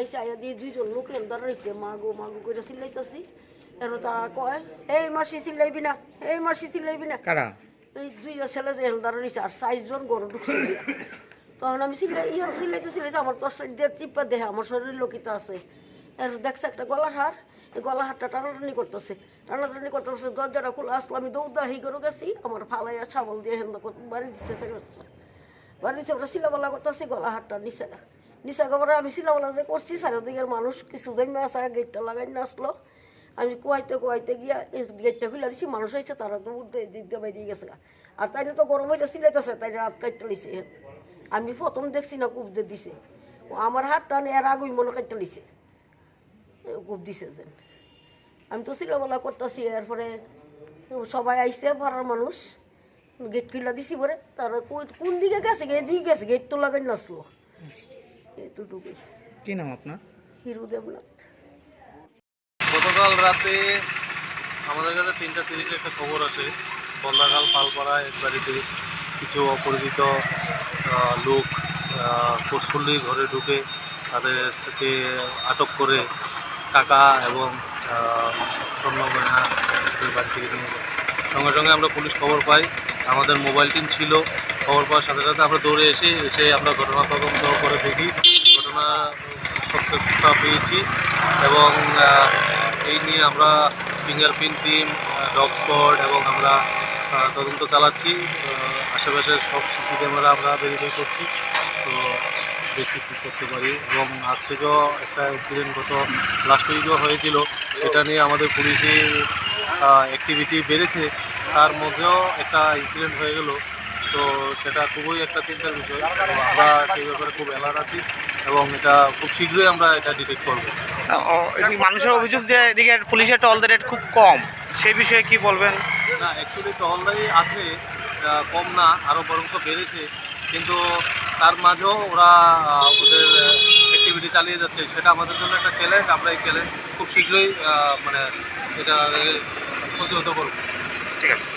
আইসে আইয়া দিয়ে দুইজন লোক এন্দার রয়েছে মাগো মাগো করে চিল্লাইতেছি? এর তারা কয় এই মাসি চিল্লাইবি না এই মাসি চিল্লাইবি না। কারা? এই দুইটা ছেলে যে এন্দার রয়েছে আর চারজন গরু ঢুকছে। তখন আমি ইয়ার আমার দশটা দিয়ে টিপা দেহে আমার শরীর লোকিত আছে। আর দেখছে একটা গলার হার এই গলার হারটা টানাটানি করতেছে। টানাটানি করতেছে দরজাটা খোলা আসলো আমি দৌড়া হি করে গেছি আমার ফালাইয়া ছাবল দিয়ে হেন্দা বাড়ি দিচ্ছে বাড়ি দিচ্ছে ওরা সিলাবালা করতেছি গলা হারটা নিচে। নিচে আমি সিলাবালা যে করছি, চারিদিকের মানুষ কিছু জমে আসা গেটটা লাগাই না আসলো। আমি কুয়াইতে কুয়াইতে গিয়া গেটটা খুলে দিছি, মানুষ হয়েছে তারা দিয়ে দিক দিয়ে বেরিয়ে গেছে আর তাই তো গরম হইতে সিলাইতেছে, তাই রাত কাটতে লিছে আমি প্রথম দেখছি না কূপ যে দিছে। আমার হাতটা নিয়ে এর আগুই মনে কাটতে লিছে কূপ দিছে যে। আমি তো সিলাবেলা করতেছি, এরপরে সবাই আইসে পাড়ার মানুষ। গেট খুলে দিছি পরে, তারা কোন দিকে গেছে গেট দিকে গেছে গেট তো লাগাই নাচলো এতটুকুই। কি নাম আপনার? হিরু দেবনাথ। গতকাল রাতে আমাদের কাছে তিনটা তিরিশে একটা খবর আছে। বন্দাকাল পালপাড়া এক বাড়িতে কিছু অপরিচিত লোক কোষপল্লী ঘরে ঢুকে তাদেরকে আটক করে টাকা এবং স্বর্ণ গয়না বাড়ি থেকে নিয়ে সঙ্গে সঙ্গে আমরা পুলিশ খবর পাই। আমাদের মোবাইল টিম ছিল। খবর পাওয়ার সাথে সাথে আমরা দৌড়ে এসে এসে আমরা ঘটনা তদন্ত করে দেখি। ঘটনা সত্যতা পেয়েছি এবং এই নিয়ে আমরা ফিঙ্গারপ্রিন্ট টিম ডগ স্কোয়াড এবং আমরা তদন্ত চালাচ্ছি। আশেপাশের সব সিসি ক্যামেরা আমরা ভেরিফাই করছি। তো দেখি কী করতে পারি। এবং আজ থেকেও একটা অ্যাক্সিডেন্ট গত লাস্ট উইকও হয়েছিল। এটা নিয়ে আমাদের পুলিশের অ্যাক্টিভিটি বেড়েছে। তার মধ্যেও একটা ইনসিডেন্ট হয়ে গেল। তো সেটা খুবই একটা চিন্তার বিষয়। তো আমরা সেই ব্যাপারে খুব অ্যালার্ট আছি এবং এটা খুব শীঘ্রই আমরা এটা ডিটেক্ট করব। মানুষের অভিযোগ যে এদিকে পুলিশের টল রেট খুব কম? সেই বিষয়ে কি বলবেন? না অ্যাকচুয়ালি টল টহলদারি আছে কম না আরও বরঞ্চ বেড়েছে। কিন্তু তার মাঝেও ওরা ওদের অ্যাক্টিভিটি চালিয়ে যাচ্ছে। সেটা আমাদের জন্য একটা চ্যালেঞ্জ আমরা এই চ্যালেঞ্জ খুব শীঘ্রই মানে এটা প্রতিহত করব। ঠিক আছে।